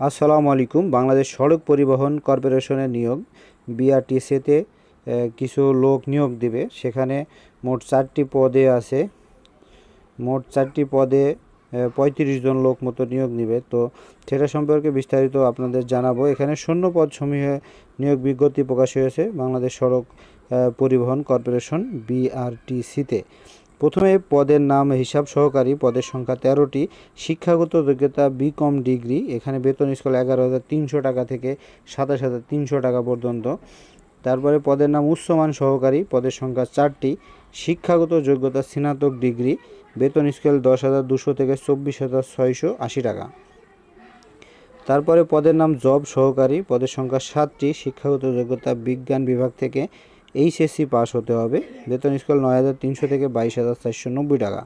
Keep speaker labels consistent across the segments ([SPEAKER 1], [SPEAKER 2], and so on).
[SPEAKER 1] আসসালামু আলাইকুম। বাংলাদেশ সড়ক পরিবহন কর্পোরেশনের নিয়োগ। বিআরটিসিতে কিছু লোক নিয়োগ দিবে। সেখানে মোট চারটি পদে আছে। মোট চারটি পদে পঁয়ত্রিশ জন লোক মতো নিয়োগ নিবে। তো সেটা সম্পর্কে বিস্তারিত আপনাদের জানাব। এখানে শূন্য পদ সমূহে নিয়োগ বিজ্ঞপ্তি প্রকাশ হয়েছে। বাংলাদেশ সড়ক পরিবহন কর্পোরেশন, বিআরটিসিতে। প্রথমে পদের নাম হিসাব সহকারী, পদের সংখ্যা তেরোটি, শিক্ষাগত যোগ্যতা বিকম ডিগ্রি, এখানে বেতন স্কেল এগারো হাজার তিনশো টাকা থেকে সাতাশ হাজার তিনশো টাকা পর্যন্ত। তারপরে পদের নাম উচ্চমান সহকারী, পদের সংখ্যা চারটি, শিক্ষাগত যোগ্যতা স্নাতক ডিগ্রি, বেতন স্কেল দশ হাজার দুশো থেকে চব্বিশ হাজার ছয়শো আশি টাকা। তারপরে পদের নাম জব সহকারী, পদের সংখ্যা সাতটি, শিক্ষাগত যোগ্যতা বিজ্ঞান বিভাগ থেকে এইচএসসি পাস হতে হবে। বেতন স্কেল নয় হাজার তিনশো থেকে বাইশ হাজার চারশো নব্বই টাকা।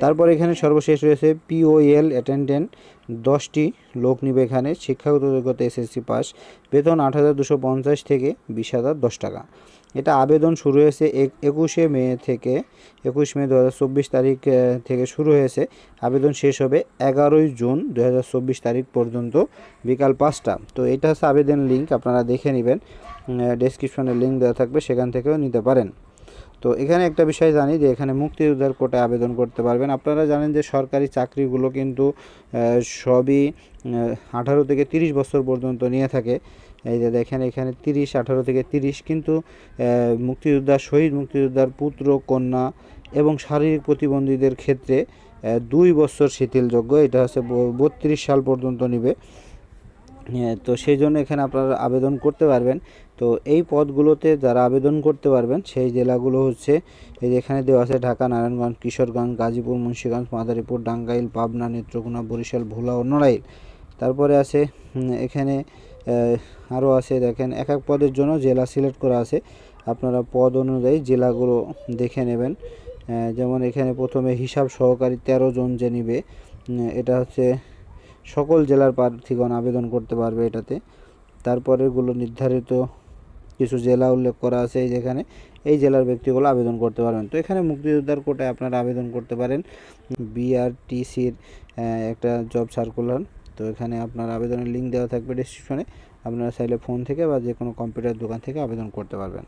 [SPEAKER 1] তারপর এখানে সর্বশেষ রয়েছে পিওএল অ্যাটেন্ডেন্ট দশটি লোক নিবে এখানে শিক্ষাগত যোগ্যতা এসএসসি পাস বেতন আট থেকে বিশ হাজার দশ টাকা। এটা আবেদন শুরু হয়েছে এক- একুশে মে থেকে, একুশ মে দু হাজার চব্বিশ তারিখ থেকে শুরু হয়েছে। আবেদন শেষ হবে এগারোই জুন দু হাজার চব্বিশ তারিখ পর্যন্ত, বিকাল পাঁচটা। তো এটা হচ্ছে আবেদন লিঙ্ক, আপনারা দেখে নেবেন। ডেসক্রিপশনে লিঙ্ক দেওয়া থাকবে, সেখান থেকেও নিতে পারেন। তো এখানে একটা বিষয় জানি যে এখানে মুক্তিযোদ্ধার কোটায় আবেদন করতে পারবেন। আপনারা জানেন যে সরকারি চাকরিগুলো কিন্তু সবই আঠারো থেকে তিরিশ বছর পর্যন্ত নিয়ে থাকে। এই যে দেখেন এখানে তিরিশ, আঠারো থেকে তিরিশ কিন্তু মুক্তিযোদ্ধা, শহীদ মুক্তিযোদ্ধার পুত্র, কন্যা এবং শারীরিক প্রতিবন্ধীদের ক্ষেত্রে দুই বছর শিথিলযোগ্য। এটা হচ্ছে বত্রিশ সাল পর্যন্ত নিবে। তো সেই জন্য এখানে আপনারা আবেদন করতে পারবেন। তো এই পদগুলোতে যারা আবেদন করতে পারবেন, সেই জেলাগুলো হচ্ছে, এই যে এখানে দেওয়া আছে ঢাকা, নারায়ণগঞ্জ, কিশোরগঞ্জ, গাজীপুর, মুন্সিগঞ্জ, মাদারীপুর, ডাঙ্গাইল, পাবনা, নেত্রকোনা, বরিশাল, ভোলা ও নড়াইল। তারপরে আছে এখানে আরও আছে, দেখেন, এক এক পদের জন্য জেলা সিলেক্ট করা আছে। আপনারা পদ অনুযায়ী জেলাগুলো দেখে নেবেন। যেমন এখানে প্রথমে হিসাব সহকারী তেরো জন যে নিবে এটা হচ্ছে সকল জেলার প্রার্থীগণ আবেদন করতে পারবে এটাতে। তারপরেগুলো নির্ধারিত কিছু জেলা উল্লেখ করা আছে যেখানে এই জেলার ব্যক্তিগুলো আবেদন করতে পারবেন। তো এখানে মুক্তিযোদ্ধার কোটায় আপনারা আবেদন করতে পারেন। বিআরটিসির একটা জব সার্কুলার তো এখানে আপনার আবেদনের লিঙ্ক দেওয়া থাকবে ডিসক্রিপশনে আপনারা চাইলে ফোন থেকে বা যে কোনো কম্পিউটার দোকান থেকে আবেদন করতে পারবেন।